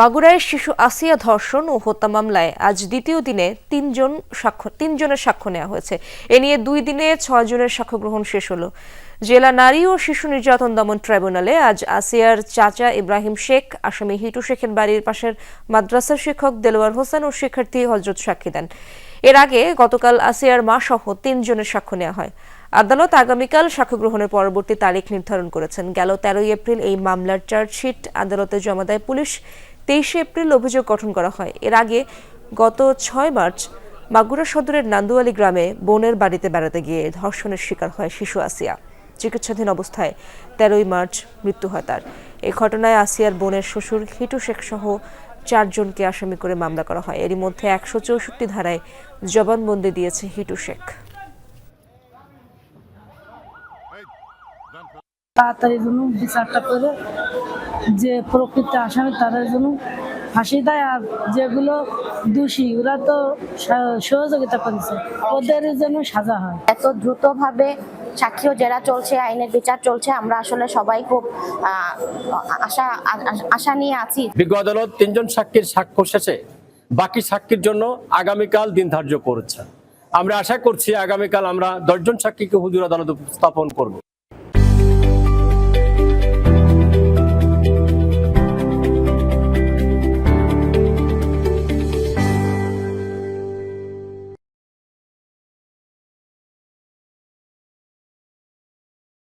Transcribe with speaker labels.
Speaker 1: মাগুরায় শিশু আসিয়া ধর্ষণ ও হত্যা মামলায় আজ দ্বিতীয় দিনে তিনজন সাক্ষ্য, তিনজনের সাক্ষ্য নেওয়া হয়েছে। এ নিয়ে দুই দিনে ছয় জনের সাক্ষ্য গ্রহণ শেষ হলো। জেলা নারী ও শিশু নির্যাতন দমন ট্রাইব্যুনালে আজ আসিয়ার চাচা ইব্রাহিম শেখ, আসামি হিটু শেখের বাড়ির পাশের মাদ্রাসার শিক্ষক দেলোয়ার হোসেন ও শিক্ষার্থী হজরত সাক্ষী দেন। এর আগে গতকাল আসিয়ার মা সহ তিনজনের সাক্ষ্য নেওয়া হয়। আদালত আগামীকাল সাক্ষ্য গ্রহণের পরবর্তী তারিখ নির্ধারণ করেছেন। গেল তেরোই এপ্রিল এই মামলার চার্জশিট আদালতে জমা দেয় পুলিশ। তেইশে এপ্রিল অভিযোগ গঠন করা হয়। এর আগে গত ছয় মার্চ মাগুরা সদরের নান্দুয়ালি গ্রামে বোনের বাড়িতে বেড়াতে গিয়ে ধর্ষণের শিকার হয় শিশু আসিয়া। চিকিৎসাধীন অবস্থায় তেরোই মার্চ মৃত্যু হয় তার। এই ঘটনায় আসিয়ার বোনের শ্বশুর হিটু শেখ সহ চারজনকে আসামি করে মামলা করা হয়। এরই মধ্যে একশো চৌষট্টি ধারায় জবানবন্দি দিয়েছে হিটু শেখ।
Speaker 2: তাড়াতাড়ি বিচারটা করে যে প্রকৃত আসামি তাদের জন্য ফাঁসি দেয় আর যেগুলো দোষী ওরা তো সহযোগিতা করেছে ওদের যেন সাজা হয়।
Speaker 3: এত দ্রুতভাবে সাক্ষীও জেরা চলছে আইনের বিচার চলছে আমরা আসলে সবাই খুব আশা আশা নিয়ে আছি।
Speaker 4: বিজ্ঞ আদালত তিনজন সাক্ষীর সাক্ষ্য শেষে বাকি সাক্ষীর জন্য আগামীকাল দিন ধার্য করেছে আমরা আশা করছি আগামীকাল আমরা দশজন সাক্ষীকে হুজুর আদালত উপস্থাপন করব।